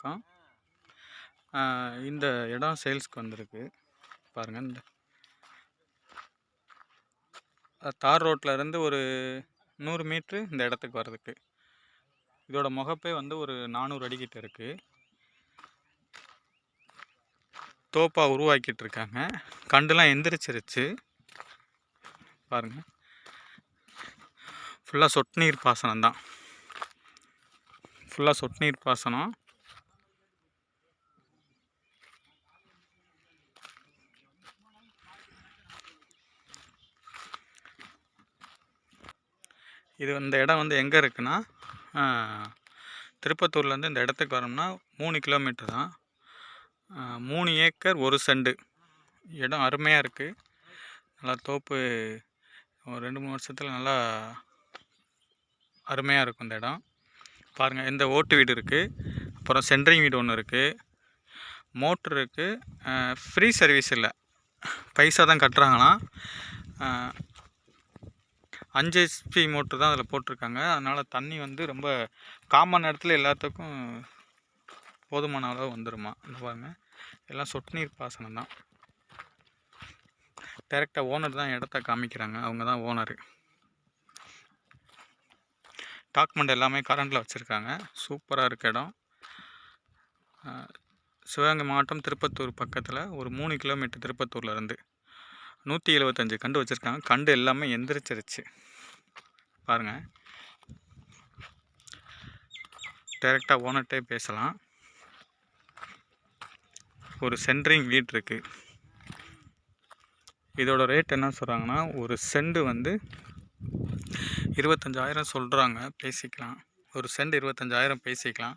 வணக்கம் இந்த இடம் சேல்ஸ்க்கு வந்திருக்கு. பாருங்கள் இந்த தார் ரோட்டில் இருந்து ஒரு நூறு மீட்ரு இந்த இடத்துக்கு வர்றதுக்கு. இதோட முகப்பே வந்து ஒரு நானூறு அடிக்கிட்ட இருக்குது தோப்பாக உருவாக்கிட்டு இருக்காங்க. கண்டுலாம் எந்திரிச்சிருச்சு. பாருங்கள் ஃபுல்லாக சொட்டு நீர் பாசனம் தான். ஃபுல்லாக சொட்டு நீர் பாசனம். இது இந்த இடம் வந்து எங்கே இருக்குன்னா திருப்பத்தூர்லேருந்து இந்த இடத்துக்கு வரோம்னா மூணு கிலோமீட்டர் தான். மூணு ஏக்கர் ஒரு செண்டு. இடம் அருமையாக இருக்குது நல்லா தோப்பு ஒரு ரெண்டு மூணு வருஷத்தில் நல்லா அருமையாக இருக்கும் இந்த இடம். பாருங்கள் இந்த ஓட்டு வீடு இருக்குது அப்புறம் சென்ட்ரிங் வீடு ஒன்று இருக்குது மோட்ரு இருக்குது ஃப்ரீ சர்வீஸ் இல்லை. பைசா தான் கட்டுறாங்களாம். அஞ்சு ஹெச்பி மோட்ரு தான் அதில் போட்டிருக்காங்க. அதனால் தண்ணி வந்து ரொம்ப காமன் நேரத்தில் எல்லாத்துக்கும் போதுமான அளவு வந்துடுமா இந்த பாருங்கள் எல்லாம் சொட்டு நீர் பாசனம் தான். டேரெக்டாக ஓனர் தான் இடத்த காமிக்கிறாங்க. அவங்க தான் ஓனரு டாக்குமெண்ட் எல்லாமே கரண்டில் வச்சுருக்காங்க. சூப்பராக இருக்க இடம். சிவகங்கை மாவட்டம் திருப்பத்தூர் பக்கத்தில் ஒரு மூணு கிலோமீட்டர் திருப்பத்தூர்லேருந்து நூற்றி எழுபத்தஞ்சு கண்டு வச்சுருக்காங்க. கண்டு எல்லாமே எந்திரிச்சிருச்சு. பாருங்கள் டைரெக்டாக ஓனர்கிட்டே பேசலாம். ஒரு சென்ட்ரிங் வீட் இருக்குது இதோட ரேட் என்ன சொல்கிறாங்கன்னா ஒரு செண்டு வந்து இருபத்தஞ்சாயிரம் சொல்கிறாங்க பேசிக்கலாம். ஒரு சென்ட் இருபத்தஞ்சாயிரம் பேசிக்கலாம்.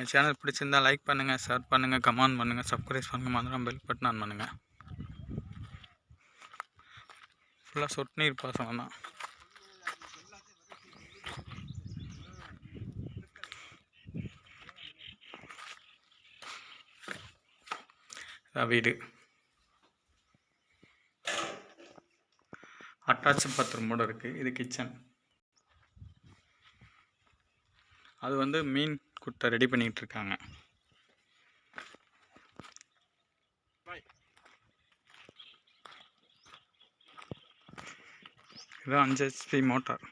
என் சேனல் பிடிச்சிருந்தால் லைக் பண்ணுங்கள் ஷேர் பண்ணுங்கள் கமெண்ட் பண்ணுங்கள் சப்ஸ்கிரைப் பண்ணுங்கள் மதுரம் பெல் பட்டன் ஆன் பண்ணுங்கள் ஃபுல்லாக சொட்டு நீர் பாசனம் தான். வீடு. அட்டாச் பாத்ரூமோடு இருக்குது இது கிச்சன் அது வந்து மீன் குட்டை ரெடி பண்ணிக்கிட்டு இருக்காங்க. இதுதான் அஞ்சு ஹெச்பி மோட்டார்